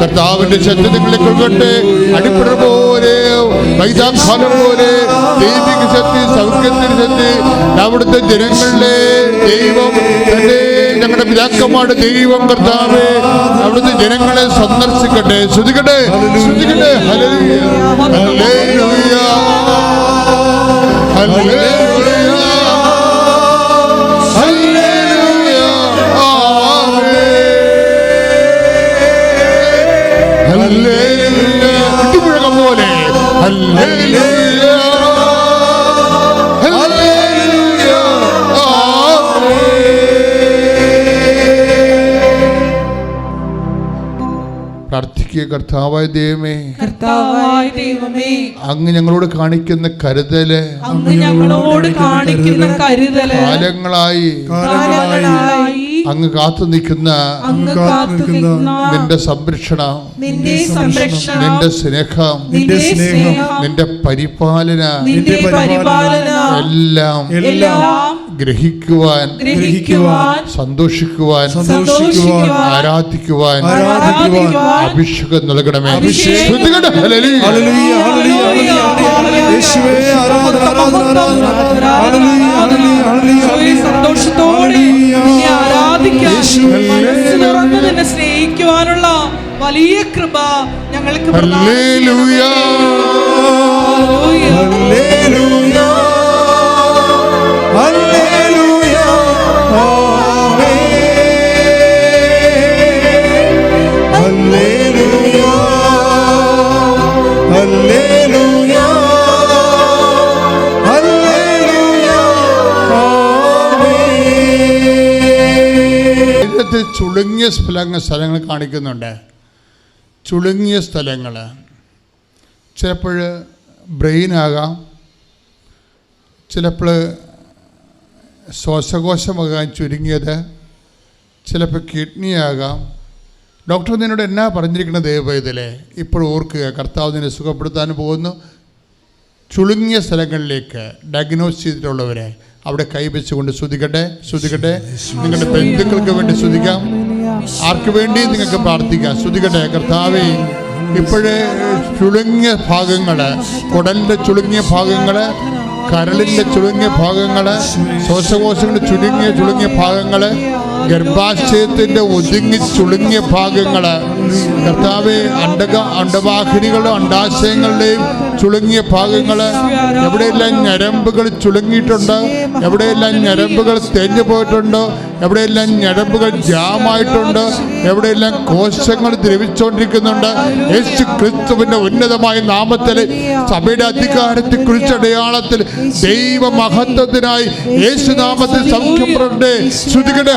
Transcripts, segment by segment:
കർത്താവിന്റെ ശബ്ദങ്ങളെ കൊള്ളട്ടെ അടിപ്പട പോലെ വൈദാഖാലം പോലെ ദൈവിക ശക്തി സൗഖ്യത്തിന് ശക്തി അവിടുത്തെ ജനങ്ങളിലെ ദൈവം തന്റെ ഞങ്ങളുടെ പിതാക്കന്മാരുടെ ദൈവം കർത്താവേ അവിടുത്തെ ജനങ്ങളെ സന്ദർശിക്കട്ടെ ശ്രുതിക്കട്ടെ ശ്രുതിക്കട്ടെ ഹല്ലേലൂയ. ഹലേ ഹല്ലേലൂയ. കർത്താവായ ദൈവമേ കർത്താവായ ദൈവമേ അങ്ങ് ഞങ്ങളോട് കാണിക്കുന്ന കരുതൽ അങ്ങ് ഞങ്ങളോട് കാണിക്കുന്ന കരുതൽ കാലങ്ങളായി കാലങ്ങളായി അങ്ങ് കാത്തു നിൽക്കുന്ന അങ്ങ് കാത്തു നിൽക്കുന്ന നിന്റെ സംരക്ഷണം നിന്റെ സംരക്ഷണം നിന്റെ സ്നേഹം നിന്റെ സ്നേഹം നിന്റെ പരിപാലന നിന്റെ പരിപാലന എല്ലാം എല്ലാം ഗ്രഹിക്കുവാൻ ഗ്രഹിക്കുവാൻ സന്തോഷിക്കുവാൻ സന്തോഷിക്കുവാൻ ആരാധിക്കുവാൻ ആരാധിക്കുവാൻ അഭിഷേകം നൽകണമേ അഭിഷേകം. ശ്രുതികട്ടെ, ഹല്ലേലൂയ. ഹല്ലേലൂയ, ഹല്ലേലൂയ, ഹല്ലേലൂയ. യേശുവേ, ആരാധന, ആരാധന, ആരാധന. ഹല്ലേലൂയ, ഹല്ലേലൂയ, ഹല്ലേലൂയ. സന്തോഷത്തോടെ നിന്നെ നിന്നെ സ്നേഹിക്കുവാനുള്ള വലിയ കൃപ ഞങ്ങൾക്ക്. ഹല്ലേലൂയ. ചുളുങ്ങിയ സ്ഥലങ്ങൾ സ്ഥലങ്ങൾ കാണിക്കുന്നുണ്ട്. ചുളുങ്ങിയ സ്ഥലങ്ങൾ. ചിലപ്പോൾ ബ്രെയിനാകാം ചിലപ്പോൾ ശ്വാസകോശമാകാൻ ചുരുങ്ങിയത്. ചിലപ്പോൾ കിഡ്നി ആകാം. ഡോക്ടർ നിന്നോട് എന്നാ പറഞ്ഞിരിക്കുന്നത് ദൈവത്തിലെ ഇപ്പോൾ ഓർക്കുക കർത്താവ് നിന്നെ സുഖപ്പെടുത്താൻ പോകുന്നു. ചുളുങ്ങിയ സ്ഥലങ്ങളിലേക്ക് ഡയഗ്നോസ് ചെയ്തിട്ടുള്ളവരെ അവിടെ കൈവച്ചുകൊണ്ട് ശ്രുതിക്കട്ടെ ശ്രുതിക്കട്ടെ നിങ്ങളുടെ ബന്ധുക്കൾക്ക് വേണ്ടി ശ്രുതിക്കാം ആർക്ക് വേണ്ടി നിങ്ങൾക്ക് പ്രാർത്ഥിക്കാം? ശ്രുതിക്കട്ടെ കർത്താവേ. ഇപ്പോഴേ ചുളുങ്ങിയ ഭാഗങ്ങൾ കുടലിന്റെ ചുളുങ്ങിയ ഭാഗങ്ങൾ കരളിന്റെ ചുളുങ്ങിയ ഭാഗങ്ങൾ ശ്വാസകോശങ്ങളുടെ ചുരുങ്ങിയ ചുളുങ്ങിയ ഭാഗങ്ങൾ ഗർഭാശയത്തിന്റെ ഒതുങ്ങി ചുളുങ്ങിയ ഭാഗങ്ങൾ കർത്താവെ അണ്ടക അണ്ടവാഹിനികളുടെ അണ്ടാശയങ്ങളുടെയും ചുളുങ്ങിയ ഭാഗങ്ങൾ എവിടെയെല്ലാം ഞരമ്പുകൾ ചുളുങ്ങിയിട്ടുണ്ട് എവിടെയെല്ലാം ഞരമ്പുകൾ തേഞ്ഞു പോയിട്ടുണ്ട് എവിടെയെല്ലാം ഞരമ്പുകൾ ജാമായിട്ടുണ്ട് എവിടെയെല്ലാം കോശങ്ങൾ ദ്രവിച്ചുകൊണ്ടിരിക്കുന്നുണ്ട് യേശു ക്രിസ്തുവിന്റെ ഉന്നതമായ നാമത്തിൽ സഭയുടെ അധികാരത്തെ കുറിച്ചടയാളത്തിൽ ദൈവ മഹത്വത്തിനായി യേശു നാമത്തിൽ സൗഖ്യം പ്രണ്ടേ ശ്രുതികടെ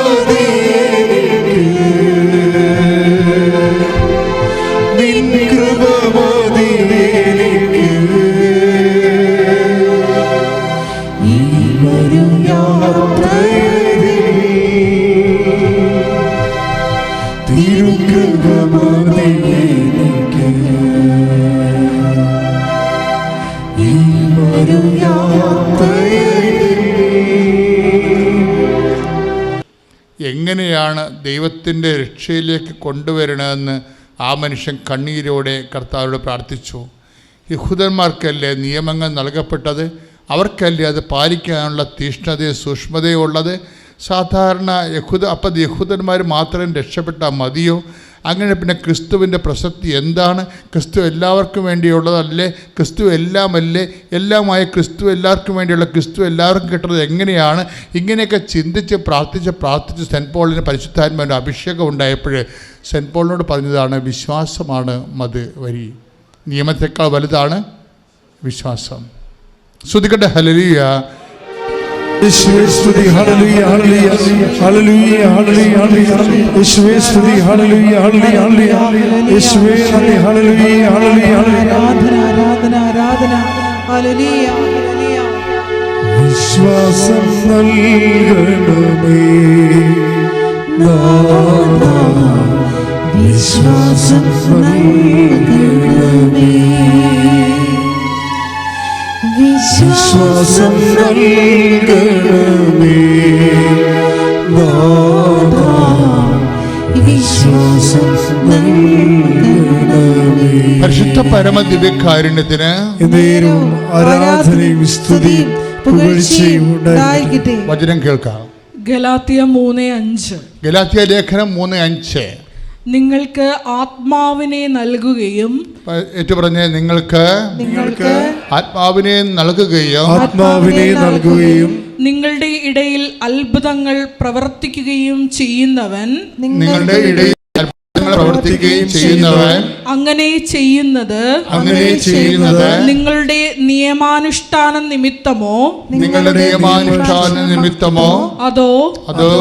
എങ്ങനെയാണ് ദൈവത്തിന്റെ രക്ഷയിലേക്ക് കൊണ്ടുവരണമെന്ന് ആ മനുഷ്യൻ കണ്ണീരോടെ കർത്താവോട് പ്രാർത്ഥിച്ചു. യഹൂദന്മാർക്കല്ലേ നിയമങ്ങൾ നൽകപ്പെട്ടത്? അവർക്കല്ലേ അത് പാലിക്കാനുള്ള തീഷ്ണതയും സൂക്ഷ്മതയും ഉള്ളത്? സാധാരണ യഹൂദ അപ്പം യഹൂദന്മാർ മാത്രം രക്ഷപ്പെട്ടാൽ മതിയോ? അങ്ങനെ പിന്നെ ക്രിസ്തുവിന്റെ പ്രസക്തി എന്താണ്? ക്രിസ്തു എല്ലാവർക്കും വേണ്ടിയുള്ളതല്ലേ? ക്രിസ്തു എല്ലാമല്ലേ? എല്ലാമായ ക്രിസ്തു എല്ലാവർക്കും വേണ്ടിയുള്ള ക്രിസ്തു എല്ലാവർക്കും കിട്ടുന്നത് എങ്ങനെയാണ്? ഇങ്ങനെയൊക്കെ ചിന്തിച്ച് പ്രാർത്ഥിച്ച് പ്രാർത്ഥിച്ച് സെന്റ് പോളിന് പരിശുദ്ധാത്മാവിന്റെ അഭിഷേകം ഉണ്ടായപ്പോൾ സെന്റ് പോളിനോട് പറഞ്ഞതാണ് വിശ്വാസമാണ് മത് വരി. നിയമത്തെക്കാൾ വലുതാണ് വിശ്വാസം. ശ്രുതിക്കട്ടെ ഹലലിയ യേശുവേ സ്തുതി. ഹല്ലേലൂയ ഹല്ലേലൂയ. ഹല്ലേലൂയ ഹല്ലേലൂയ. ഹല്ലേലൂയ യേശുവേ സ്തുതി. ഹല്ലേലൂയ ഹല്ലേലൂയ. ഹല്ലേലൂയ യേശുവേ നന്ദി. ഹല്ലേലൂയ ഹല്ലേലൂയ. ഹല്ലേലൂയ ആരാധന ആരാധന ആരാധന. ഹല്ലേലൂയ ഹല്ലേലൂയ. വിശ്വാസം നൽകണമേ. നാഥാ വിശ്വാസം നൽകണമേ. വിശ്വാസം നൽകണമേ. നാഥാ വിശ്വാസം പരിശുദ്ധ പരമ ദിവ്യകാരുണ്യത്തിന് ആരാധനയും സ്തുതിയും പുകഴ്ചയും വചനം കേൾക്കാം. ഗലാത്തിയ മൂന്ന് അഞ്ച്. ഗലാത്യ ലേഖനം മൂന്ന് അഞ്ച്. നിങ്ങൾക്ക് ആത്മാവിനെ നൽകുകയും ഏറ്റു പറഞ്ഞേ നിങ്ങൾക്ക് നിങ്ങൾക്ക് ആത്മാവിനെ നൽകുകയും ആത്മാവിനെ നൽകുകയും നിങ്ങളുടെ ഇടയിൽ അത്ഭുതങ്ങൾ പ്രവർത്തിക്കുകയും ചെയ്യുന്നവൻ നിങ്ങളുടെ ഇടയിൽ അത്ഭുതങ്ങൾ പ്രവർത്തിക്കുകയും ചെയ്യുന്നവൻ അങ്ങനെ ചെയ്യുന്നത് അങ്ങനെ ചെയ്യുന്നത് നിങ്ങളുടെ നിയമാനുഷ്ഠാന നിമിത്തമോ നിങ്ങളുടെ നിയമാനുഷ്ഠാന നിമിത്തമോ അതോ അതോ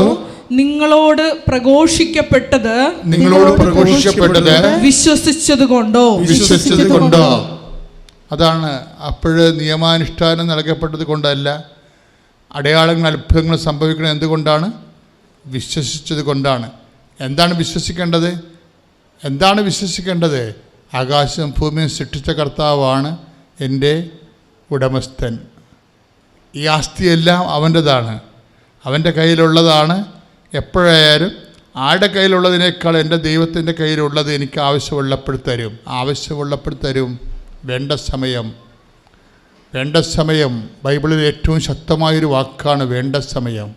നിങ്ങളോട് പ്രഘോഷിക്കപ്പെട്ടത് നിങ്ങളോട് പ്രഘോഷിക്കപ്പെട്ടത് വിശ്വസിച്ചത് കൊണ്ടോ വിശ്വസിച്ചത് കൊണ്ടോ അതാണ് അപ്പോഴ് നിയമാനുഷ്ഠാനം നൽകപ്പെട്ടത് കൊണ്ടല്ല അടയാളങ്ങൾ അത്ഭുതങ്ങൾ സംഭവിക്കുന്നത് എന്തുകൊണ്ടാണ്? വിശ്വസിച്ചത് കൊണ്ടാണ്. എന്താണ് വിശ്വസിക്കേണ്ടത്? എന്താണ് വിശ്വസിക്കേണ്ടത്? ആകാശം ഭൂമിയും സൃഷ്ടിച്ച കർത്താവാണ് എന്റെ ഉടമസ്ഥൻ. ഈ ആസ്തിയെല്ലാം അവന്റെതാണ്. അവന്റെ കയ്യിലുള്ളതാണ് എപ്പോഴായാലും ആരുടെ കയ്യിലുള്ളതിനേക്കാൾ എന്റെ ദൈവത്തിന്റെ കയ്യിലുള്ളത് എനിക്ക് ആവശ്യമുള്ളപ്പോൾ തരും. ആവശ്യമുള്ളപ്പോൾ തരും. വേണ്ട സമയം. വേണ്ട സമയം. ബൈബിളിൽ ഏറ്റവും ശക്തമായൊരു വാക്കാണ് വേണ്ട സമയം.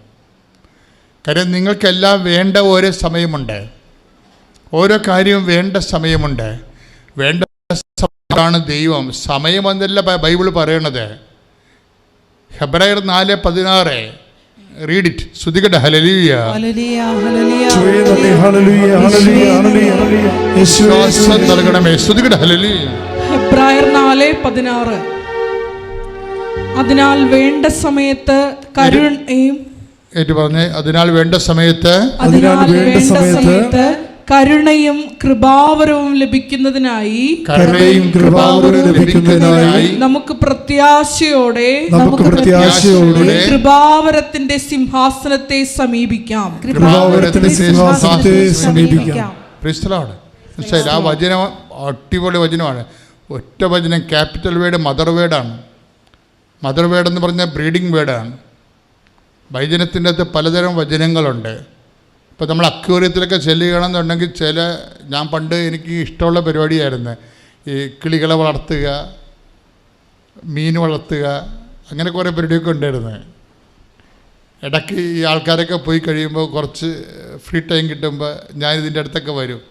കാര്യം നിങ്ങൾക്കെല്ലാം വേണ്ട ഓരോ സമയമുണ്ട്. ഓരോ കാര്യവും വേണ്ട സമയമുണ്ട്. വേണ്ട സമയമാണ് ദൈവം. സമയമെന്നല്ല ബൈബിൾ പറയണത്. ഹെബ്രായർ നാല് പതിനാറ്. റീഡ് ഇറ്റ് ശ്രുതികട ഹലലിയ ശ്വാസം നൽകണമേ. ശ്രുതികട ഹലലിയ ഹെബ്രായർ നാല് പതിനാറ്. അതിനാൽ വേണ്ട സമയത്ത് കരുണയും ഏറ്റു പറഞ്ഞേ അതിനാൽ വേണ്ട സമയത്ത് അതിനാൽ വേണ്ട സമയത്ത് കരുണയും കൃപാവരവും ലഭിക്കുന്നതിനായി കരുണയും കൃപാവരവും ലഭിക്കുന്നതിനായി നമുക്ക് പ്രത്യാശയോടെ നമുക്ക് പ്രത്യാശയോടെ കൃപാവരത്തിന്റെ സിംഹാസനത്തെ സമീപിക്കാം. കൃപാവരത്തിന്റെ സിംഹാസനത്തെ സമീപിക്കാം. ആ വചനം അടിപൊളി വചനമാണ്. ഒറ്റ വചനം ക്യാപിറ്റൽ വേർഡ് മദർ വേർഡാണ്. മദർ വേർഡ് എന്ന് പറഞ്ഞാൽ ബ്രീഡിംഗ് വേർഡാണ്. വചനത്തിന്റെ അകത്ത് പലതരം വചനങ്ങളുണ്ട്. ഇപ്പോൾ നമ്മൾ അക്വേറിയത്തിലൊക്കെ ചെല്ലുകയാണെന്നുണ്ടെങ്കിൽ ചില ഞാൻ പണ്ട് എനിക്ക് ഇഷ്ടമുള്ള പരിപാടിയായിരുന്നു. ഈ കിളികളെ വളർത്തുക മീൻ വളർത്തുക അങ്ങനെ കുറേ പരിപാടിയൊക്കെ ഉണ്ടായിരുന്നു. ഇടയ്ക്ക് ഈ ആൾക്കാരൊക്കെ പോയി കഴിയുമ്പോൾ കുറച്ച് ഫ്രീ ടൈം കിട്ടുമ്പോൾ ഞാൻ ഇതിന്റെ അടുത്തൊക്കെ വരും.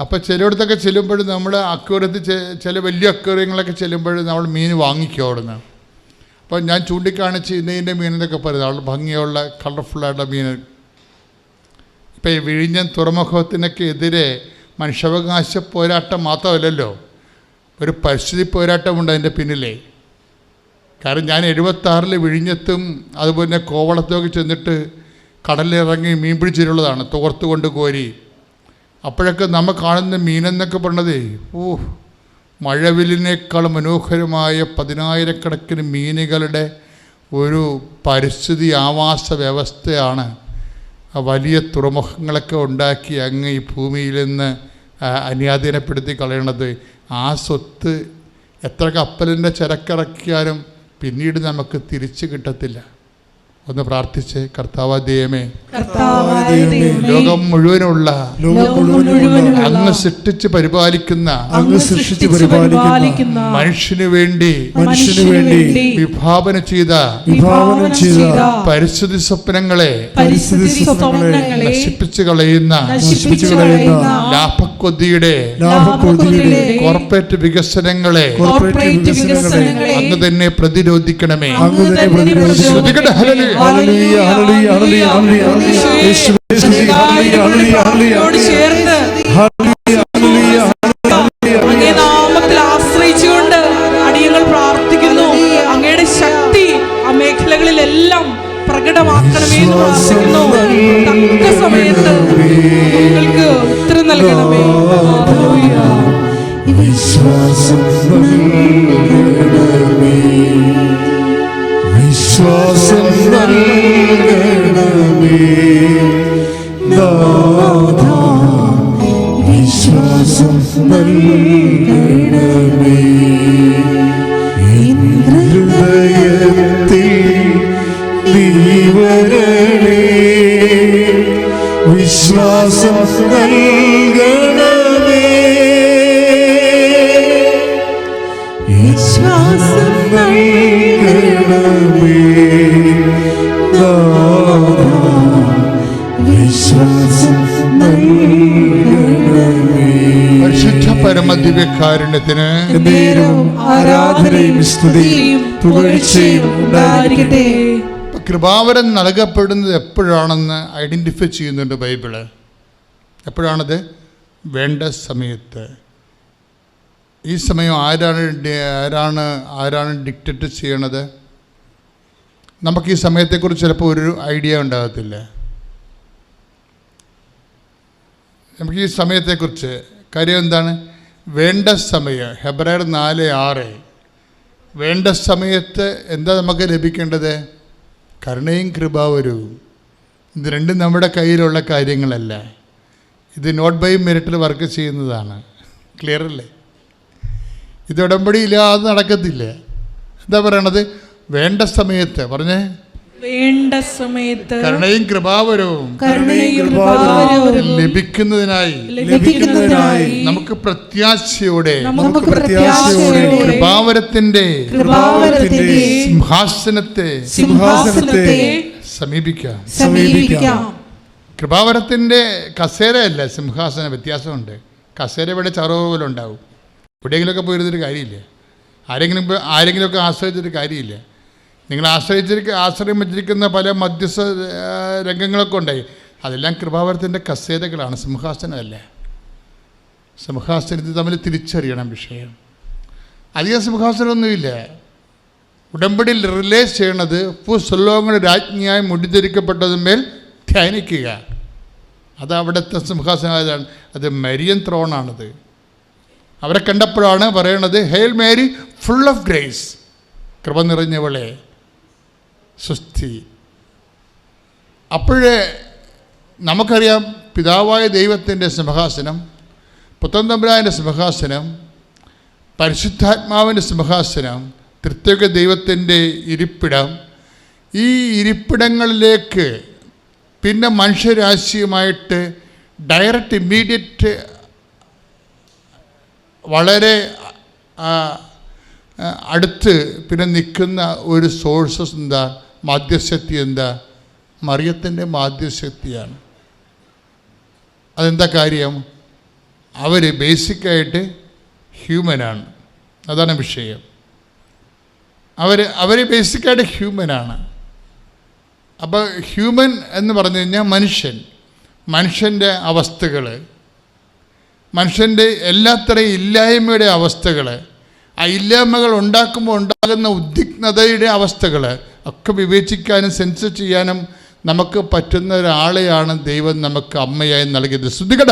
അപ്പോൾ ചിലയിടത്തൊക്കെ ചെല്ലുമ്പോൾ നമ്മൾ അക്വേറിയത്തിൽ ചില വലിയ അക്വേറിയങ്ങളൊക്കെ ചെല്ലുമ്പോൾ നമ്മൾ മീൻ വാങ്ങിക്കും അവിടുന്ന്. അപ്പോൾ ഞാൻ ചൂണ്ടിക്കാണിച്ച് ഇന്നതിന്റെ മീനെന്നൊക്കെ പറയുന്നത്. അവൾ ഭംഗിയുള്ള കളർഫുള്ളായിട്ടുള്ള മീൻ. ഇപ്പോൾ ഈ വിഴിഞ്ഞം തുറമുഖത്തിനൊക്കെ എതിരെ മനുഷ്യാവകാശ പോരാട്ടം മാത്രമല്ലല്ലോ ഒരു പരിസ്ഥിതി പോരാട്ടമുണ്ട് അതിന്റെ പിന്നിലേ. കാരണം ഞാൻ എഴുപത്താറിൽ വിഴിഞ്ഞത്തും അതുപോലെ കോവളത്തൊക്കെ ചെന്നിട്ട് കടലിലിറങ്ങി മീൻ പിടിച്ചിട്ടുള്ളതാണ് തോർത്ത് കൊണ്ട് കോരി. അപ്പോഴൊക്കെ നമ്മൾ കാണുന്ന മീനെന്നൊക്കെ പറഞ്ഞതേ ഓ മഴവിലിനേക്കാൾ മനോഹരമായ പതിനായിരക്കണക്കിന് മീനുകളുടെ ഒരു പരിസ്ഥിതി ആവാസ വ്യവസ്ഥയാണ് വലിയ തുറമുഖങ്ങളൊക്കെ ഉണ്ടാക്കി അങ്ങ് ഈ ഭൂമിയിൽ നിന്ന് അന്യാധീനപ്പെടുത്തി കളയണത്. ആ സ്വത്ത് എത്ര കപ്പലിന്റെ ചരക്കിറക്കിയാലും പിന്നീട് നമുക്ക് തിരിച്ചു കിട്ടത്തില്ല. ഒന്ന് പ്രാർത്ഥിച്ച് കർത്താവ് ദൈവമേ ലോകം മുഴുവനുള്ള അങ്ങ് സൃഷ്ടിച്ച് പരിപാലിക്കുന്ന അങ്ങ് സൃഷ്ടിച്ച് പരിപാലിക്കുന്ന മനുഷ്യന് വേണ്ടി മനുഷ്യന് വേണ്ടി വിഭാവന ചെയ്ത വിഭാവന ചെയ്ത പരിസ്ഥിതി സ്വപ്നങ്ങളെ പരിസ്ഥിതി സ്വപ്നങ്ങളെ നശിപ്പിച്ചു കളയുന്ന നശിപ്പിച്ചു കളയുന്ന ലാഭക്കൊതിയുടെ ലാഭക്കൊതിയുടെ കോർപ്പറേറ്റ് വികസനങ്ങളെ കോർപ്പറേറ്റ് വികസനങ്ങളെ അങ്ങ് തന്നെ പ്രതിരോധിക്കണമേ. അങ്ങ് തന്നെ പ്രതിരോധിച്ചു യോട് ചേർന്ന് അങ്ങേ നാമത്തിൽ ആശ്രയിച്ചുകൊണ്ട് അടിയങ്ങൾ പ്രാർത്ഥിക്കുന്നു. അങ്ങയുടെ ശക്തി ആ മേഖലകളിലെല്ലാം പ്രകടമാക്കണമേ എന്ന് പ്രാർത്ഥിക്കുന്നു. തക്ക സമയത്ത് നിങ്ങൾക്ക് ഉത്തരം നൽകണമേ. വിശ്വാസം പരിശുദ്ധ പരമദിവ്യകാരുണ്യത്തിന് ആരാധനയും സ്തുതിയും പുകഴ്ചയും ഉണ്ടായിരിക്കട്ടെ. കൃപാവരം നൽകപ്പെടുന്നത് എപ്പോഴാണെന്ന് ഐഡന്റിഫൈ ചെയ്യുന്നുണ്ട് ബൈബിൾ. എപ്പോഴാണത്? വേണ്ട സമയത്ത്. ഈ സമയം ആരാണ് ആരാണ് ആരാണ് ഡിക്റ്റേറ്റ് ചെയ്യണത്? നമുക്ക് ഈ സമയത്തെക്കുറിച്ച് ചിലപ്പോൾ ഒരു ഐഡിയ ഉണ്ടാകത്തില്ല. നമുക്ക് ഈ സമയത്തെക്കുറിച്ച് കാര്യം എന്താണ്? വേണ്ട സമയം ഹെബ്രായർ നാല് ആറ്. വേണ്ട സമയത്ത് എന്താ നമുക്ക് ലഭിക്കേണ്ടത്? കരുണയും കൃപാവരവും. ഇത് രണ്ടും നമ്മുടെ കയ്യിലുള്ള കാര്യങ്ങളല്ല. ഇത് നോട്ട് ബൈ മെറിറ്റിൽ വർക്ക് ചെയ്യുന്നതാണ്. ക്ലിയർ അല്ലേ? ഇത് ഉടമ്പടി ഇല്ലാതെ നടക്കത്തില്ല. എന്താ പറയണത്? വേണ്ട സമയത്ത് പറഞ്ഞേ. വേണ്ട സമയത്ത് കരുണയും കൃപാവരവും കരുണയും ലഭിക്കുന്നതിനായി ലഭിക്കുന്നതിനായി നമുക്ക് പ്രത്യാശയോടെ നമുക്ക് പ്രത്യാശയോടെ കൃപാവരത്തിന്റെ കൃപാവരത്തിന്റെ സിംഹാസനത്തെ സിംഹാസനത്തെ സമീപിക്കാം. സമീപിക്കാം. കൃപാവരത്തിന്റെ കസേരയല്ല സിംഹാസന വ്യത്യാസമുണ്ട്. കസേര ഇവിടെ ചറവ് പോലെ ഉണ്ടാവും എവിടെയെങ്കിലുമൊക്കെ പോയിരുന്നൊരു കാര്യമില്ല. ആരെങ്കിലും ആരെങ്കിലുമൊക്കെ ആശ്രയിച്ചിട്ട് കാര്യമില്ല. നിങ്ങൾ ആശ്രയിച്ചിരിക്ക ആശ്രയം വെച്ചിരിക്കുന്ന പല മധ്യസ്ഥ രംഗങ്ങളൊക്കെ ഉണ്ടായി. അതെല്ലാം കൃപാവരത്തിന്റെ കസേരകളാണ് സിംഹാസനമല്ല? സിംഹാസനത്തിൽ തമ്മിൽ തിരിച്ചറിയണം വിഷയം. അധികം സിംഹാസനമൊന്നുമില്ല. ഉടമ്പടിയിൽ റിലേസ് ചെയ്യണത് ഭൂസ്വലോകങ്ങളുടെ രാജ്ഞിയായി മുടിധരിക്കപ്പെട്ടതുമേൽ ധ്യാനിക്കുക. അത് അവിടുത്തെ സിംഹാസനമായതാണ്. അത് മരിയൻ ത്രോണാണത്. അവരെ കണ്ടപ്പോഴാണ് പറയണത് hail Mary full of grace കൃപ നിറഞ്ഞവളെ. സുസ്ഥി അപ്പോഴേ നമുക്കറിയാം പിതാവായ ദൈവത്തിന്റെ സിംഹാസനം പുത്തൻ തമ്പുരാന്റെ സിംഹാസനം പരിശുദ്ധാത്മാവിന്റെ സിംഹാസനം തൃത്വക ദൈവത്തിന്റെ ഇരിപ്പിടം. ഈ ഇരിപ്പിടങ്ങളിലേക്ക് പിന്നെ മനുഷ്യരാശിയുമായിട്ട് ഡയറക്റ്റ് ഇമ്മീഡിയറ്റ് വളരെ അടുത്ത് പിന്നെ നിൽക്കുന്ന ഒരു സോഴ്സസ് എന്താ? മാധ്യശക്തി എന്താ? മറിയത്തിന്റെ മാധ്യശക്തിയാണ്. അതെന്താ കാര്യം? അവർ ബേസിക്കായിട്ട് ഹ്യൂമനാണ് അതാണ് വിഷയം. അവർ അവർ ബേസിക്കായിട്ട് ഹ്യൂമനാണ് അപ്പോൾ ഹ്യൂമൻ എന്ന് പറഞ്ഞു കഴിഞ്ഞാൽ മനുഷ്യൻ. മനുഷ്യന്റെ അവസ്ഥകൾ മനുഷ്യന്റെ എല്ലാത്തരം ഇല്ലായ്മയുടെ അവസ്ഥകൾ ആ ഇല്ലായ്മകൾ ഉണ്ടാക്കുമ്പോൾ ഉണ്ടാകുന്ന ഉദ്വിഗ്നതയുടെ അവസ്ഥകൾ ഒക്കെ വിവേചിക്കാനും സെൻസ് ചെയ്യാനും നമുക്ക് പറ്റുന്ന ഒരാളെയാണ് ദൈവം നമുക്ക് അമ്മയായി നൽകിയത്. ശ്രുതികട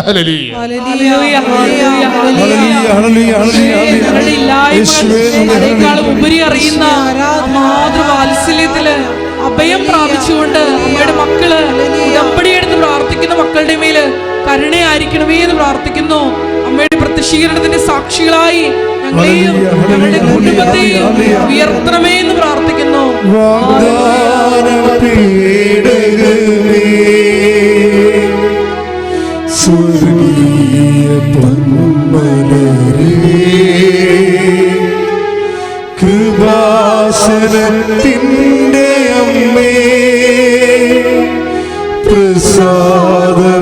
അറിയുന്ന മാതൃവാത്സല്യത്തിൽ അഭയം പ്രാപിച്ചുകൊണ്ട് അമ്മയുടെ മക്കൾ ഉടമ്പടിയെടുത്ത് പ്രാർത്ഥിക്കുന്ന മക്കളുടെ മേൽ കരുണയായിരിക്കണമേ എന്ന് പ്രാർത്ഥിക്കുന്നു. അമ്മയുടെ പ്രത്യക്ഷീകരണത്തിന്റെ സാക്ഷികളായി ഞങ്ങളെയും ഞങ്ങളുടെ കുടുംബത്തെയും ഉയർത്തണമേ എന്ന് പ്രാർത്ഥിക്കുന്നു. സ്വർഗീയ കൃപാസനത്തിന്റെ അമ്മേ പ്രസാദവരമാതാവേ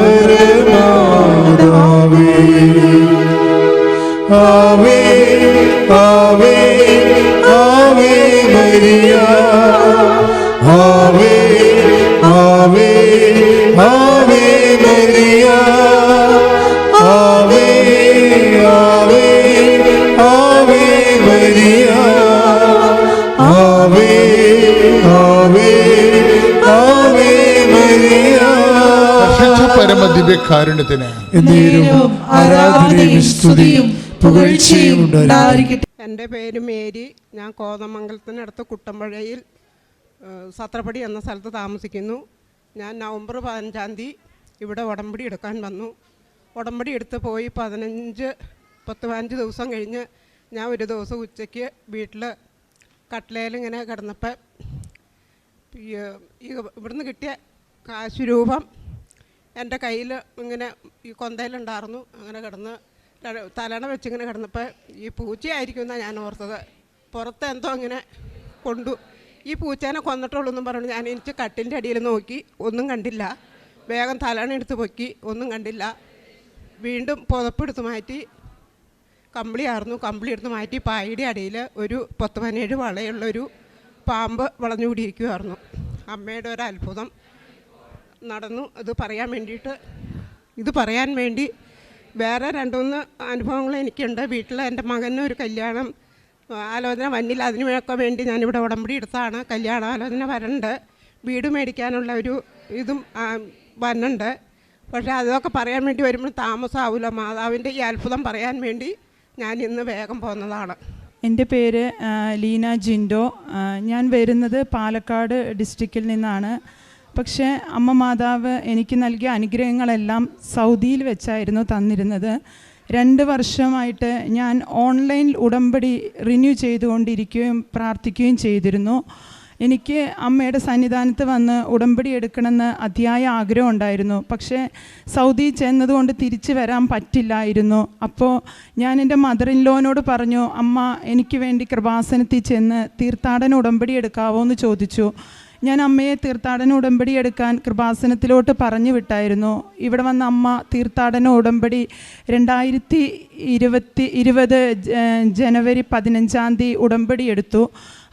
ദിവ്യകാരുണ്യത്തിന് എന്റെ പേര് മേരി. ഞാൻ കോതമംഗലത്തിനടുത്ത് കുട്ടമ്പുഴയിൽ സത്രപടി സത്രപ്പടി എന്ന സ്ഥലത്ത് താമസിക്കുന്നു. ഞാൻ നവംബർ പതിനഞ്ചാം തീയതി ഇവിടെ ഉടമ്പടി എടുക്കാൻ വന്നു. ഉടമ്പടി എടുത്ത് പോയി പതിനഞ്ച് പത്ത് പതിനഞ്ച് ദിവസം കഴിഞ്ഞ് ഞാൻ ഒരു ദിവസം ഉച്ചയ്ക്ക് വീട്ടിൽ കട്ടിലയിൽ ഇങ്ങനെ കിടന്നപ്പോൾ ഇവിടുന്ന് കിട്ടിയ കാശ് രൂപം എന്റെ കയ്യിൽ ഇങ്ങനെ ഈ കൊന്തയിലുണ്ടായിരുന്നു. അങ്ങനെ കിടന്ന് തലണ വെച്ചിങ്ങനെ കിടന്നപ്പോൾ ഈ പൂച്ചയായിരിക്കും എന്നാണ് ഞാൻ ഓർത്തത്. പുറത്ത് എന്തോ ഇങ്ങനെ കൊണ്ടു. ഈ പൂച്ചേനെ കൊന്നിട്ടുള്ളൂ എന്നും പറഞ്ഞു. ഞാൻ എനിക്ക് കട്ടിന്റെ അടിയിൽ നോക്കി. ഒന്നും കണ്ടില്ല. വേഗം തലണ എടുത്ത് പൊക്കി. ഒന്നും കണ്ടില്ല. വീണ്ടും പുതപ്പെടുത്ത് മാറ്റി. കമ്പിളി കമ്പിളിയായിരുന്നു കമ്പിളി എടുത്ത് മാറ്റി പായയുടെ അടിയിൽ ഒരു പത്ത് പതിനേഴ് വളയുള്ളൊരു പാമ്പ് വളഞ്ഞുകൂടിയിരിക്കുമായിരുന്നു അമ്മയുടെ ഒരു അത്ഭുതം. നടന്നു. അത് പറയാൻ വേണ്ടിയിട്ട് ഇത് പറയാൻ വേണ്ടി വേറെ രണ്ടുമൂന്ന് അനുഭവങ്ങൾ എനിക്കുണ്ട്. വീട്ടിൽ എന്റെ മകന് ഒരു കല്യാണം ആലോചന വന്നില്ല. അതിനൊക്കെ വേണ്ടി ഞാനിവിടെ ഉടമ്പടി എടുത്താണ്. കല്യാണ ആലോചന വരണ്ട്. വീട് മേടിക്കാനുള്ള ഒരു ഇതും വന്നുണ്ട്. പക്ഷേ അതൊക്കെ പറയാൻ വേണ്ടി വരുമ്പോൾ താമസമാവില്ല മാതാവിന്റെ ഈ അത്ഭുതം പറയാൻ വേണ്ടി ഞാൻ ഇന്ന് വേഗം പോകുന്നതാണ്. എന്റെ പേര് ലീന ജിൻഡോ. ഞാൻ വരുന്നത് പാലക്കാട് ഡിസ്ട്രിക്റ്റിൽ നിന്നാണ്. പക്ഷേ അമ്മ മാതാവ് എനിക്ക് നൽകിയ അനുഗ്രഹങ്ങളെല്ലാം സൗദിയിൽ വെച്ചായിരുന്നു തന്നിരുന്നത്. രണ്ട് വർഷമായിട്ട് ഞാൻ ഓൺലൈൻ ഉടമ്പടി റിന്യൂ ചെയ്തുകൊണ്ടിരിക്കുകയും പ്രാർത്ഥിക്കുകയും ചെയ്തിരുന്നു. എനിക്ക് അമ്മയുടെ സന്നിധാനത്ത് വന്ന് ഉടമ്പടി എടുക്കണമെന്ന് അതിയായ ആഗ്രഹം ഉണ്ടായിരുന്നു. പക്ഷേ സൗദി ചെന്നതുകൊണ്ട് തിരിച്ചു വരാൻ പറ്റില്ലായിരുന്നു. അപ്പോൾ ഞാൻ എന്റെ മദർ ഇൻ ലോനോട് പറഞ്ഞു അമ്മ എനിക്ക് വേണ്ടി കൃപാസനത്തിൽ ചെന്ന് തീർത്ഥാടന ഉടമ്പടി എടുക്കാവോ എന്ന് ചോദിച്ചു. ഞാൻ അമ്മയെ തീർത്ഥാടന ഉടമ്പടി എടുക്കാൻ കൃപാസനത്തിലോട്ട് പറഞ്ഞു വിട്ടായിരുന്നു. ഇവിടെ വന്ന അമ്മ തീർത്ഥാടന ഉടമ്പടി രണ്ടായിരത്തി ഇരുപത്തി ഇരുപത് ജനുവരി പതിനഞ്ചാം തീയതി ഉടമ്പടി എടുത്തു.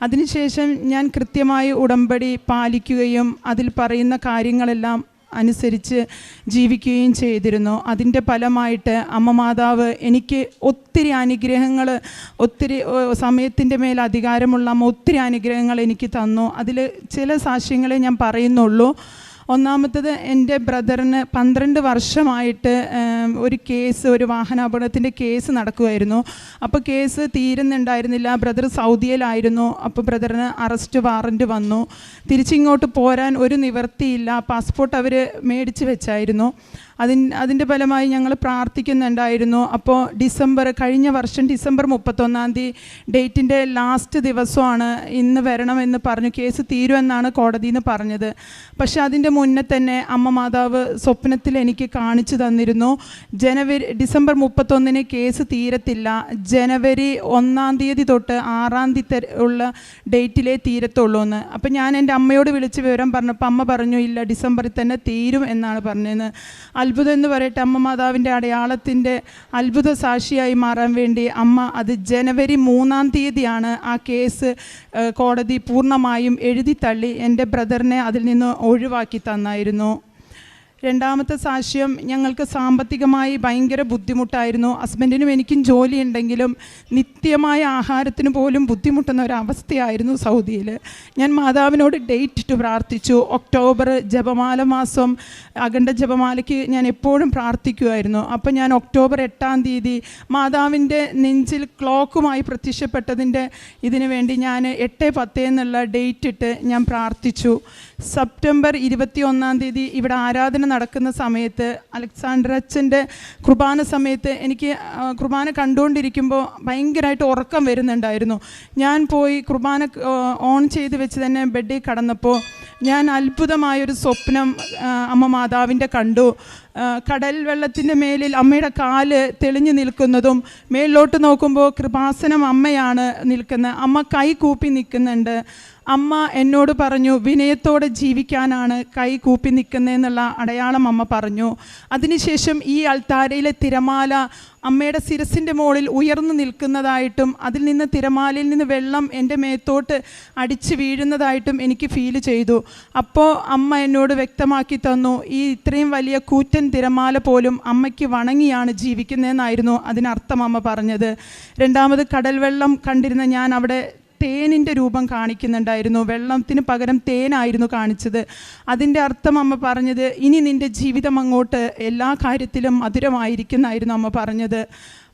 അതിനുശേഷം ഞാൻ കൃത്യമായി ഉടമ്പടി പാലിക്കുകയും അതിൽ പറയുന്ന കാര്യങ്ങളെല്ലാം അനുസരിച്ച് ജീവിക്കുകയും ചെയ്തിരുന്നു. അതിന്റെ ഫലമായിട്ട് അമ്മ മാതാവ് എനിക്ക് ഒത്തിരി അനുഗ്രഹങ്ങൾ ഒത്തിരി സമയത്തിന്റെ മേൽ അധികാരമുള്ള അമ്മ ഒത്തിരി അനുഗ്രഹങ്ങൾ എനിക്ക് തന്നു. അതിൽ ചില സാക്ഷ്യങ്ങളെ ഞാൻ പറയുന്നുള്ളൂ. ഒന്നാമത്തത് എന്റെ ബ്രദറിന് പന്ത്രണ്ട് വർഷമായിട്ട് ഒരു കേസ് ഒരു വാഹനാപകടത്തിന്റെ കേസ് നടക്കുമായിരുന്നു അപ്പോൾ കേസ് തീരുന്നുണ്ടായിരുന്നില്ല. ബ്രദർ സൗദിയിലായിരുന്നു. അപ്പോൾ ബ്രദറിന് അറസ്റ്റ് വാറന്റ് വന്നു. തിരിച്ചിങ്ങോട്ട് പോരാൻ ഒരു നിവർത്തിയില്ല പാസ്പോർട്ട് അവർ മേടിച്ച് വെച്ചായിരുന്നു. അതിൻ അതിന്റെ ഫലമായി ഞങ്ങൾ പ്രാർത്ഥിക്കുന്നുണ്ടായിരുന്നു. അപ്പോൾ ഡിസംബർ കഴിഞ്ഞ വർഷം ഡിസംബർ മുപ്പത്തൊന്നാം തീയതി ഡേറ്റിന്റെ ലാസ്റ്റ് ദിവസമാണ് ഇന്ന് വരണമെന്ന് പറഞ്ഞു കേസ് തീരുമെന്നാണ് കോടതിയിൽ നിന്ന് പറഞ്ഞത്. പക്ഷേ അതിന്റെ മുന്നേ തന്നെ അമ്മ മാതാവ് സ്വപ്നത്തിൽ എനിക്ക് കാണിച്ചു തന്നിരുന്നു. ജനുവരി ഡിസംബർ മുപ്പത്തൊന്നിന് കേസ് തീരത്തില്ല. ജനുവരി ഒന്നാം തീയതി തൊട്ട് ആറാം തീയതി ഉള്ള ഡേറ്റിലേ തീരത്തുള്ളൂ എന്ന്. അപ്പം ഞാൻ എന്റെ അമ്മയോട് വിളിച്ച് വിവരം പറഞ്ഞപ്പോൾ അമ്മ പറഞ്ഞു ഇല്ല ഡിസംബറിൽ തന്നെ തീരും എന്നാണ് പറഞ്ഞത് അത്ഭുതം എന്ന് പറയട്ടെ. അമ്മ മാതാവിന്റെ അടയാളത്തിന്റെ അത്ഭുത സാക്ഷിയായി മാറാൻ വേണ്ടി അമ്മ അത് ജനുവരി മൂന്നാം തീയതിയാണ് ആ കേസ് കോടതി പൂർണമായും എഴുതി തള്ളി എന്റെ ബ്രദറിനെ അതിൽ നിന്ന് ഒഴിവാക്കി തന്നായിരുന്നു. രണ്ടാമത്തെ സാക്ഷ്യം ഞങ്ങൾക്ക് സാമ്പത്തികമായി ഭയങ്കര ബുദ്ധിമുട്ടായിരുന്നു. ഹസ്ബൻഡിനും എനിക്കും ജോലിയുണ്ടെങ്കിലും നിത്യമായ ആഹാരത്തിന് പോലും ബുദ്ധിമുട്ടുന്ന ഒരവസ്ഥയായിരുന്നു സൗദിയിൽ ഞാൻ മാതാവിനോട് ഡേറ്റ് ഇട്ട് പ്രാർത്ഥിച്ചു. ഒക്ടോബർ ജപമാല മാസം അഖണ്ഡ ജപമാലയ്ക്ക് ഞാൻ എപ്പോഴും പ്രാർത്ഥിക്കുമായിരുന്നു അപ്പോൾ ഞാൻ ഒക്ടോബർ എട്ടാം തീയതി മാതാവിന്റെ നെഞ്ചിൽ ക്ലോക്കുമായി പ്രത്യക്ഷപ്പെട്ടതിന്റെ ഇതിനു വേണ്ടി ഞാൻ എട്ട് പത്ത് എന്നുള്ള ഡേറ്റ് ഇട്ട് ഞാൻ പ്രാർത്ഥിച്ചു. സെപ്റ്റംബർ ഇരുപത്തി ഒന്നാം തീയതി ഇവിടെ ആരാധന നടക്കുന്ന സമയത്ത് അലക്സാണ്ടർ അച്ഛന്റെ കുർബാന സമയത്ത് എനിക്ക് കുർബാന കണ്ടുകൊണ്ടിരിക്കുമ്പോൾ ഭയങ്കരമായിട്ട് ഉറക്കം വരുന്നുണ്ടായിരുന്നു. ഞാൻ പോയി കുർബാന ഓൺ ചെയ്ത് വെച്ച് തന്നെ ബെഡിൽ കടന്നപ്പോൾ ഞാൻ അത്ഭുതമായൊരു സ്വപ്നം അമ്മ മാതാവിന്റെ കണ്ടു. കടൽ വെള്ളത്തിന്റെ മേലിൽ അമ്മയുടെ കാൽ തെളിഞ്ഞു നിൽക്കുന്നതും മേളിലോട്ട് നോക്കുമ്പോൾ കൃപാസനം അമ്മയാണ് നിൽക്കുന്നത്. അമ്മ കൈ കൂപ്പി നിൽക്കുന്നുണ്ട്. അമ്മ എന്നോട് പറഞ്ഞു വിനയത്തോടെ ജീവിക്കാനാണ് കൈ കൂപ്പി നിൽക്കുന്നതെന്നുള്ള അടയാളം അമ്മ പറഞ്ഞു. അതിനുശേഷം ഈ അൾത്താരയിലെ തിരമാല അമ്മയുടെ ശിരസിന്റെ മുകളിൽ ഉയർന്നു നിൽക്കുന്നതായിട്ടും അതിൽ നിന്ന് തിരമാലയിൽ നിന്ന് വെള്ളം എന്റെ മേത്തോട്ട് അടിച്ച് വീഴുന്നതായിട്ടും എനിക്ക് ഫീൽ ചെയ്തു. അപ്പോൾ അമ്മ എന്നോട് വ്യക്തമാക്കി തന്നു ഈ ഇത്രയും വലിയ കൂറ്റൻ തിരമാല പോലും അമ്മയ്ക്ക് വണങ്ങിയാണ് ജീവിക്കുന്നതെന്നായിരുന്നു അതിനർത്ഥം അമ്മ പറഞ്ഞത്. രണ്ടാമത് കടൽവെള്ളം കണ്ടിരുന്ന ഞാൻ അവിടെ തേനിന്റെ രൂപം കാണിക്കുന്നുണ്ടായിരുന്നു. വെള്ളത്തിന് പകരം തേനായിരുന്നു കാണിച്ചത്. അതിന്റെ അർത്ഥം അമ്മ പറഞ്ഞത് ഇനി നിന്റെ ജീവിതം അങ്ങോട്ട് എല്ലാ കാര്യത്തിലും മധുരമായിരിക്കുന്നായിരുന്നു അമ്മ പറഞ്ഞത്.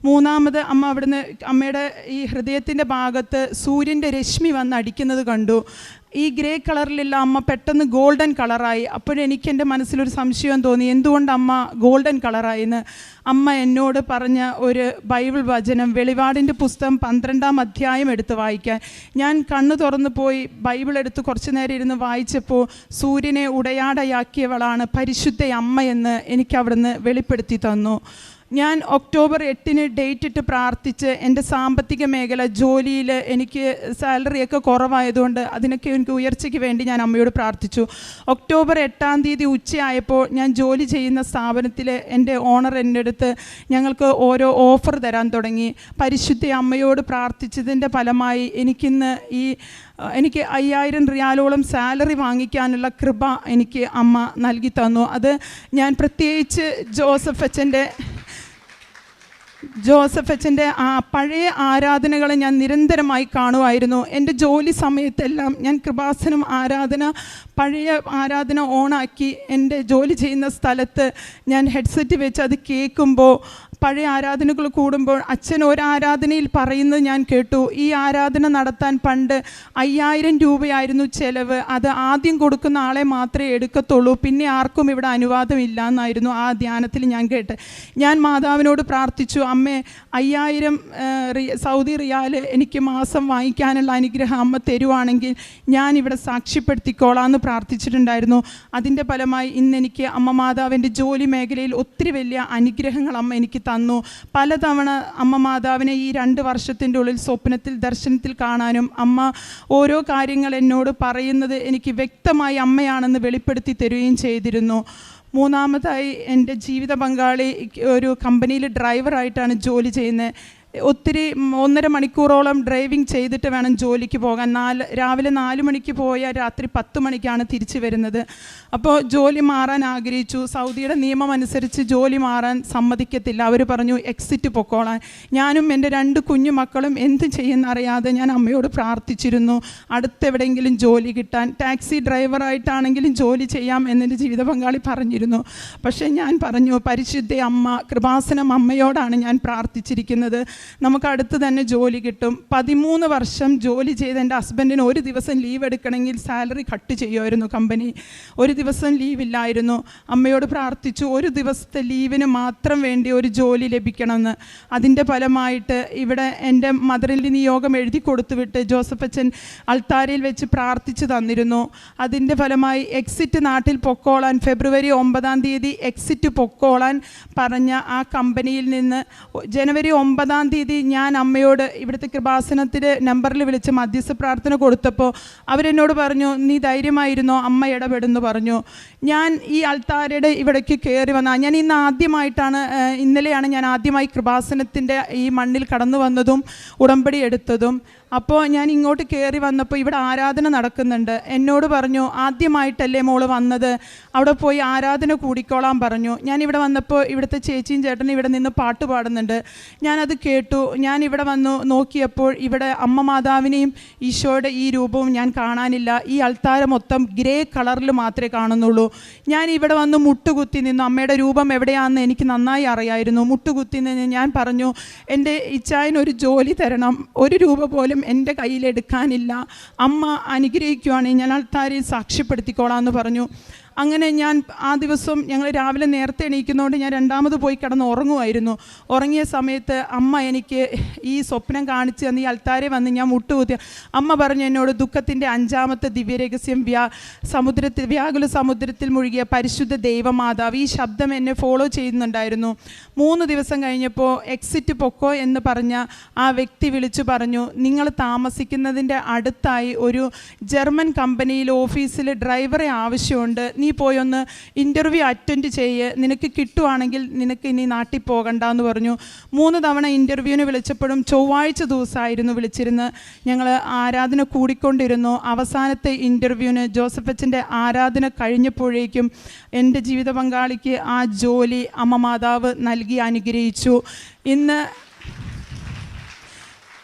മൂന്നാമത് അമ്മ അവിടുന്ന് അമ്മയുടെ ഈ ഹൃദയത്തിന്റെ ഭാഗത്ത് സൂര്യന്റെ രശ്മി വന്ന് അടിക്കുന്നത് കണ്ടു. ഈ ഗ്രേ കളറിലുള്ള അമ്മ പെട്ടെന്ന് ഗോൾഡൻ കളറായി. അപ്പോഴെനിക്ക് എന്റെ മനസ്സിലൊരു സംശയം തോന്നി. എന്തുകൊണ്ട് അമ്മ ഗോൾഡൻ കളറായിന്ന് അമ്മ എന്നോട് പറഞ്ഞ ഒരു ബൈബിൾ വചനം വെളിപാടിന്റെ പുസ്തകം പന്ത്രണ്ടാം അധ്യായം എടുത്ത് വായിക്കാൻ. ഞാൻ കണ്ണു തുറന്നു പോയി ബൈബിൾ എടുത്ത് കുറച്ച് നേരം ഇരുന്ന് വായിച്ചപ്പോൾ സൂര്യനെ ഉടയാടയാക്കിയവളാണ് പരിശുദ്ധ അമ്മയെന്ന് എനിക്ക് അവിടുന്ന് വെളിപ്പെടുത്തി തന്നു. ഞാൻ ഒക്ടോബർ എട്ടിന് ഡേറ്റ് ഇട്ട് പ്രാർത്ഥിച്ച് എന്റെ സാമ്പത്തിക മേഖല ജോലിയിൽ എനിക്ക് സാലറിയൊക്കെ കുറവായതുകൊണ്ട് അതിനൊക്കെ എനിക്ക് ഉയർച്ചയ്ക്ക് വേണ്ടി ഞാൻ അമ്മയോട് പ്രാർത്ഥിച്ചു. ഒക്ടോബർ എട്ടാം തീയതി ഉച്ചയായപ്പോൾ ഞാൻ ജോലി ചെയ്യുന്ന സ്ഥാപനത്തിൽ എന്റെ ഓണർ എന്റെ അടുത്ത് ഞങ്ങൾക്ക് ഓരോ ഓഫർ തരാൻ തുടങ്ങി. പരിശുദ്ധ അമ്മയോട് പ്രാർത്ഥിച്ചതിന്റെ ഫലമായി എനിക്കിന്ന് ഈ എനിക്ക് അയ്യായിരം റിയാലോളം സാലറി വാങ്ങിക്കാനുള്ള കൃപ എനിക്ക് അമ്മ നൽകി തന്നു. അത് ഞാൻ പ്രത്യേകിച്ച് ജോസഫ് അച്ഛന്റെ ജോസഫ് അച്ഛന്റെ ആ പഴയ ആരാധനകളെ ഞാൻ നിരന്തരമായി കാണുമായിരുന്നു. എന്റെ ജോലി സമയത്തെല്ലാം ഞാൻ കൃപാസനം ആരാധന പഴയ ആരാധന ഓണാക്കി എന്റെ ജോലി ചെയ്യുന്ന സ്ഥലത്ത് ഞാൻ ഹെഡ്സെറ്റ് വെച്ച് അത് കേൾക്കുമ്പോൾ പഴയ ആരാധനകൾ കൂടുമ്പോൾ അച്ഛൻ ഒരു ആരാധനയിൽ പറയുന്നത് ഞാൻ കേട്ടു. ഈ ആരാധന നടത്താൻ പണ്ട് അയ്യായിരം രൂപയായിരുന്നു ചെലവ്. അത് ആദ്യം കൊടുക്കുന്ന ആളെ മാത്രമേ എടുക്കത്തുള്ളൂ. പിന്നെ ആർക്കും ഇവിടെ അനുവാദമില്ല എന്നായിരുന്നു ആ ധ്യാനത്തിൽ ഞാൻ കേട്ട്. ഞാൻ മാതാവിനോട് പ്രാർത്ഥിച്ചു അമ്മേ അയ്യായിരം സൗദി റിയാൽ എനിക്ക് മാസം വാങ്ങിക്കാനുള്ള അനുഗ്രഹം അമ്മ തരുവാണെങ്കിൽ ഞാൻ ഇവിടെ സാക്ഷ്യപ്പെടുത്തിക്കോളാം എന്ന് പ്രാർത്ഥിച്ചിട്ടുണ്ടായിരുന്നു. അതിന്റെ ഫലമായി ഇന്ന് എനിക്ക് അമ്മ മാതാവിന്റെ ജോലി മേഖലയിൽ ഒത്തിരി വലിയ അനുഗ്രഹങ്ങൾ അമ്മ എനിക്ക് തന്നു. പലതവണ അമ്മ മാതാവിനെ ഈ രണ്ട് വർഷത്തിന്റെ ഉള്ളിൽ സ്വപ്നത്തിൽ ദർശനത്തിൽ കാണാനും അമ്മ ഓരോ കാര്യങ്ങൾ എന്നോട് പറയുന്നത് എനിക്ക് വ്യക്തമായി അമ്മയാണെന്ന് വെളിപ്പെടുത്തി തരുകയും ചെയ്തിരുന്നു. മൂന്നാമതായി എന്റെ ജീവിത പങ്കാളി ഒരു കമ്പനിയിൽ ഡ്രൈവറായിട്ടാണ് ജോലി ചെയ്യുന്നത്. ഒത്തിരി ഒന്നര മണിക്കൂറോളം ഡ്രൈവിംഗ് ചെയ്തിട്ട് വേണം ജോലിക്ക് പോകാൻ. നാല് രാവിലെ നാല് മണിക്ക് പോയാൽ രാത്രി പത്ത് മണിക്കാണ് തിരിച്ചു വരുന്നത്. അപ്പോൾ ജോലി മാറാൻ ആഗ്രഹിച്ചു. സൗദിയുടെ നിയമം അനുസരിച്ച് ജോലി മാറാൻ സമ്മതിക്കത്തില്ല. അവർ പറഞ്ഞു എക്സിറ്റ് പൊക്കോളാൻ. ഞാനും എന്റെ രണ്ട് കുഞ്ഞു മക്കളും എന്ത് ചെയ്യുന്നറിയാതെ ഞാൻ അമ്മയോട് പ്രാർത്ഥിച്ചിരുന്നു. അടുത്തെവിടെയെങ്കിലും ജോലി കിട്ടാൻ. ടാക്സി ഡ്രൈവറായിട്ടാണെങ്കിലും ജോലി ചെയ്യാം എന്നെന്റെ ജീവിത പങ്കാളി പറഞ്ഞിരുന്നു. പക്ഷേ ഞാൻ പറഞ്ഞു പരിശുദ്ധ അമ്മ കൃപാസനം അമ്മയോടാണ് ഞാൻ പ്രാർത്ഥിച്ചിരിക്കുന്നത്. നമുക്ക് അടുത്ത് തന്നെ ജോലി കിട്ടും. പതിമൂന്ന് വർഷം ജോലി ചെയ്ത് എന്റെ ഹസ്ബൻഡിന് ഒരു ദിവസം ലീവ് എടുക്കണമെങ്കിൽ സാലറി കട്ട് ചെയ്യുമായിരുന്നു കമ്പനി ഒരു ദിവസം ലീവില്ലായിരുന്നു അമ്മയോട് പ്രാർത്ഥിച്ചു ഒരു ദിവസത്തെ ലീവിന് മാത്രം വേണ്ടി ഒരു ജോലി ലഭിക്കണമെന്ന്. അതിന്റെ ഫലമായിട്ട് ഇവിടെ എന്റെ മദറിൽ നിയോഗം എഴുതി കൊടുത്തുവിട്ട് ജോസഫ് അച്ഛൻ അൾത്താരയിൽ വെച്ച് പ്രാർത്ഥിച്ചു തന്നിരുന്നു. അതിന്റെ ഫലമായി എക്സിറ്റ് നാട്ടിൽ പൊക്കോളാൻ ഫെബ്രുവരി ഒമ്പതാം തീയതി എക്സിറ്റ് പൊക്കോളാൻ പറഞ്ഞ ആ കമ്പനിയിൽ നിന്ന് ജനുവരി ഒമ്പതാം തീയതി ഞാൻ അമ്മയോട് ഇവിടുത്തെ കൃപാസനത്തിന്റെ നമ്പറിൽ വിളിച്ച് മധ്യസ്ഥ പ്രാർത്ഥന കൊടുത്തപ്പോൾ അവരെന്നോട് പറഞ്ഞു നീ ധൈര്യമായിരുന്നോ? അമ്മ ഇടപെടുന്നു പറഞ്ഞു. ഞാൻ ഈ അൾത്താരയുടെ ഇവിടേക്ക് കയറി വന്ന ഞാൻ ഇന്ന് ആദ്യമായിട്ടാണ് ഇന്നലെയാണ് ഞാൻ ആദ്യമായി കൃപാസനത്തിന്റെ ഈ മണ്ണിൽ കടന്നു വന്നതും ഉടമ്പടി എടുത്തതും. അപ്പോൾ ഞാൻ ഇങ്ങോട്ട് കയറി വന്നപ്പോൾ ഇവിടെ ആരാധന നടക്കുന്നുണ്ട്. എന്നോട് പറഞ്ഞു ആദ്യമായിട്ടല്ലേ മോൾ വന്നത്? അവിടെ പോയി ആരാധന കൂടിക്കോളാൻ പറഞ്ഞു. ഞാൻ ഇവിടെ വന്നപ്പോൾ ഇവിടുത്തെ ചേച്ചിയും ചേട്ടനും ഇവിടെ നിന്ന് പാട്ട് പാടുന്നുണ്ട്. ഞാനത് കേട്ടു. ഞാൻ ഇവിടെ വന്നു നോക്കിയപ്പോൾ ഇവിടെ അമ്മ മാതാവിനെയും ഈശോയുടെ ഈ രൂപവും ഞാൻ കാണാനില്ല. ഈ അൾത്താര മൊത്തം ഗ്രേ കളറിൽ മാത്രമേ കാണുന്നുള്ളൂ. ഞാൻ ഇവിടെ വന്ന് മുട്ടുകുത്തി നിന്നു. അമ്മയുടെ രൂപം എവിടെയാണെന്ന് എനിക്ക് നന്നായി അറിയായിരുന്നു. മുട്ടുകുത്തി നിന്ന് ഞാൻ പറഞ്ഞു എന്റെ ഇച്ചായനൊരു ജോലി തരണം. ഒരു രൂപ പോലും എന്റെ കയ്യിലെടുക്കാനില്ല അമ്മ അനുഗ്രഹിക്കുവാണെങ്കിൽ ഞാൻ അൾത്താരിൽ സാക്ഷ്യപ്പെടുത്തിക്കോളാം എന്ന് പറഞ്ഞു. അങ്ങനെ ഞാൻ ആ ദിവസം ഞങ്ങൾ രാവിലെ നേരത്തെ എണീക്കുന്നതുകൊണ്ട് ഞാൻ രണ്ടാമത് പോയി കിടന്ന് ഉറങ്ങുമായിരുന്നു ഉറങ്ങിയ സമയത്ത് അമ്മ എനിക്ക് ഈ സ്വപ്നം കാണിച്ച് തന്ന് ഈ അൽത്താരെ വന്ന് ഞാൻ മുട്ടുകുത്തി. അമ്മ പറഞ്ഞു എന്നോട് ദുഃഖത്തിന്റെ അഞ്ചാമത്തെ ദിവ്യരഹസ്യം വ്യാ സമുദ്രത്തിൽ വ്യാകുല സമുദ്രത്തിൽ മുഴുകിയ പരിശുദ്ധ ദൈവമാതാവ് ഈ ശബ്ദം എന്നെ ഫോളോ ചെയ്യുന്നുണ്ടായിരുന്നു. മൂന്ന് ദിവസം കഴിഞ്ഞപ്പോൾ എക്സിറ്റ് പൊക്കോ എന്ന് പറഞ്ഞ ആ വ്യക്തി വിളിച്ചു പറഞ്ഞു നിങ്ങൾ താമസിക്കുന്നതിന്റെ അടുത്തായി ഒരു ജർമ്മൻ കമ്പനിയിൽ ഓഫീസിൽ ഡ്രൈവറെ ആവശ്യമുണ്ട്. നീ പോയൊന്ന് ഇന്റർവ്യൂ അറ്റൻഡ് ചെയ്യ്. നിനക്ക് കിട്ടുവാണെങ്കിൽ നിനക്ക് ഇനി നാട്ടിൽ പോകണ്ട എന്ന് പറഞ്ഞു. മൂന്ന് തവണ ഇന്റർവ്യൂവിന് വിളിച്ചപ്പോഴും ചൊവ്വാഴ്ച ദിവസമായിരുന്നു വിളിച്ചിരുന്ന്. ഞങ്ങൾ ആരാധന കൂടിക്കൊണ്ടിരുന്നു. അവസാനത്തെ ഇന്റർവ്യൂവിന് ജോസഫ് അച്ഛന്റെ ആരാധന കഴിഞ്ഞപ്പോഴേക്കും എന്റെ ജീവിത പങ്കാളിക്ക് ആ ജോലി അമ്മ മാതാവ് നൽകി അനുഗ്രഹിച്ചു. ഇന്ന്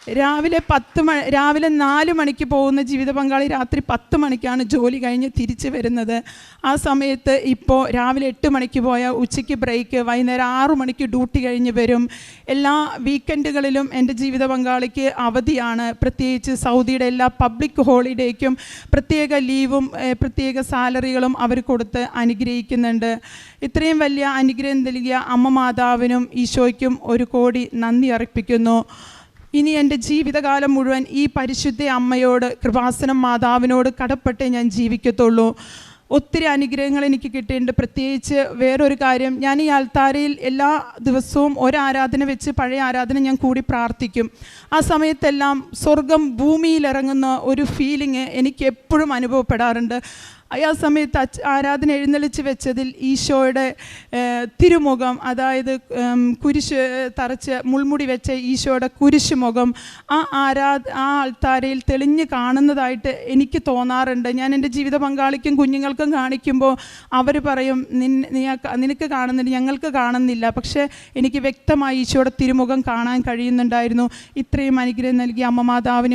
രാവിലെ പത്ത് മണി രാവിലെ നാല് മണിക്ക് പോകുന്ന ജീവിത പങ്കാളി രാത്രി പത്ത് മണിക്കാണ് ജോലി കഴിഞ്ഞ് തിരിച്ചു വരുന്നത്. ആ സമയത്ത് ഇപ്പോൾ രാവിലെ എട്ട് മണിക്ക് പോയാൽ ഉച്ചയ്ക്ക് ബ്രേക്ക് വൈകുന്നേരം ആറു മണിക്ക് ഡ്യൂട്ടി കഴിഞ്ഞ് വരും. എല്ലാ വീക്കെൻഡുകളിലും എന്റെ ജീവിത പങ്കാളിക്ക് അവധിയാണ്. പ്രത്യേകിച്ച് സൗദിയുടെ എല്ലാ പബ്ലിക് ഹോളിഡേക്കും പ്രത്യേക ലീവും പ്രത്യേക സാലറികളും അവർ കൊടുത്ത് അനുഗ്രഹിക്കുന്നുണ്ട്. ഇത്രയും വലിയ അനുഗ്രഹം നൽകിയ അമ്മ മാതാവിനും ഈശോയ്ക്കും ഒരു കോടി നന്ദി അർപ്പിക്കുന്നു. ഇനി എന്റെ ജീവിതകാലം മുഴുവൻ ഈ പരിശുദ്ധ അമ്മയോട് കൃപാസനം മാതാവിനോട് കടപ്പെട്ടേ ഞാൻ ജീവിക്കത്തുള്ളൂ. ഒത്തിരി അനുഗ്രഹങ്ങൾ എനിക്ക് കിട്ടിയിട്ടുണ്ട്. പ്രത്യേകിച്ച് വേറൊരു കാര്യം ഞാൻ ഈ ആൽത്താരയിൽ എല്ലാ ദിവസവും ഒരാരാധന വെച്ച് പഴയ ആരാധന ഞാൻ കൂടി പ്രാർത്ഥിക്കും. ആ സമയത്തെല്ലാം സ്വർഗം ഭൂമിയിലിറങ്ങുന്ന ഒരു ഫീലിംഗ് എനിക്ക് എപ്പോഴും അനുഭവപ്പെടാറുണ്ട്. ആ സമയത്ത് ആരാധന എഴുന്നള്ളിച്ച് വെച്ചതിൽ ഈശോയുടെ തിരുമുഖം അതായത് കുരിശ് തറച്ച് മുൾമുടി വെച്ച ഈശോയുടെ കുരിശ് മുഖം ആ ആരാ ആ ആൾത്താരയിൽ തെളിഞ്ഞ് കാണുന്നതായിട്ട് എനിക്ക് തോന്നാറുണ്ട്. ഞാൻ എന്റെ ജീവിത പങ്കാളിക്കും കുഞ്ഞുങ്ങൾക്കും കാണിക്കുമ്പോൾ അവർ പറയും നിനക്ക് കാണുന്നുണ്ട് ഞങ്ങൾക്ക് കാണുന്നില്ല. പക്ഷേ എനിക്ക് വ്യക്തമായി ഈശോയുടെ തിരുമുഖം കാണാൻ കഴിയുന്നുണ്ടായിരുന്നു. ഇത്രയും അനുഗ്രഹം നൽകിയ അമ്മ